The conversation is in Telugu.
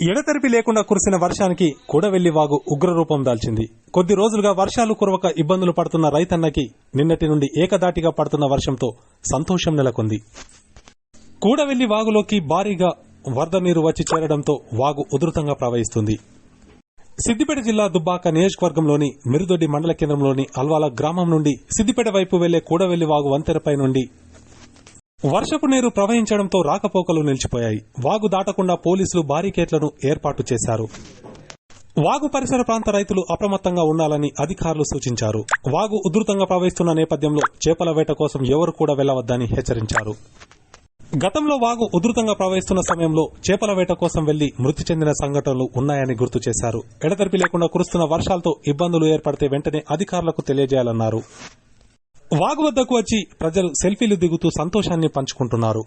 ఎడతెరిపి లేకుండా కురిసిన వర్షానికి కూడవెల్లి వాగు ఉగ్రరూపం దాల్చింది. కొద్ది రోజులుగా వర్షాలు కురవక ఇబ్బందులు పడుతున్న రైతన్నకి నిన్నటి నుండి ఏకదాటిగా పడుతున్న వర్షంతో సంతోషం నెలకొంది. కూడవెల్లి వాగులోకి భారీగా వరద నీరు వచ్చి చేరడంతో వాగు ఉధృతంగా ప్రవహిస్తుంది. సిద్దిపేట జిల్లా దుబ్బాక నియోజకవర్గంలోని మిరుదొడ్డి మండల కేంద్రంలోని అల్వాల గ్రామం నుండి సిద్దిపేట వైపు వెళ్ళే కూడవెల్లి వాగు వంతెరపై నుండి వర్షపు నీరు ప్రవహించడంతో రాకపోకలు నిలిచిపోయాయి. వాగు దాటకుండా పోలీసులు బారికేట్లను ఏర్పాటు చేశారు. వాగు పరిసర ప్రాంత రైతులు అప్రమత్తంగా ఉండాలని అధికారులు సూచించారు. వాగు ఉధృతంగా ప్రవహిస్తున్న నేపథ్యంలో చేపల వేట కోసం ఎవరు కూడా వెళ్ళవద్దని హెచ్చరించారు. గతంలో వాగు ఉధృతంగా ప్రవహిస్తున్న సమయంలో చేపల వేట కోసం వెళ్ళి మృతి చెందిన సంఘటనలు ఉన్నాయని గుర్తు చేశారు. ఎడతెరిపి లేకుండా కురుస్తున్న వర్షాలతో ఇబ్బందులు ఏర్పడితే వెంటనే అధికారులకు తెలియజేయాలన్నారు. వాగు వద్దకు వచ్చి ప్రజలు సెల్ఫీలు దిగుతూ సంతోషాన్ని పంచుకుంటున్నారు.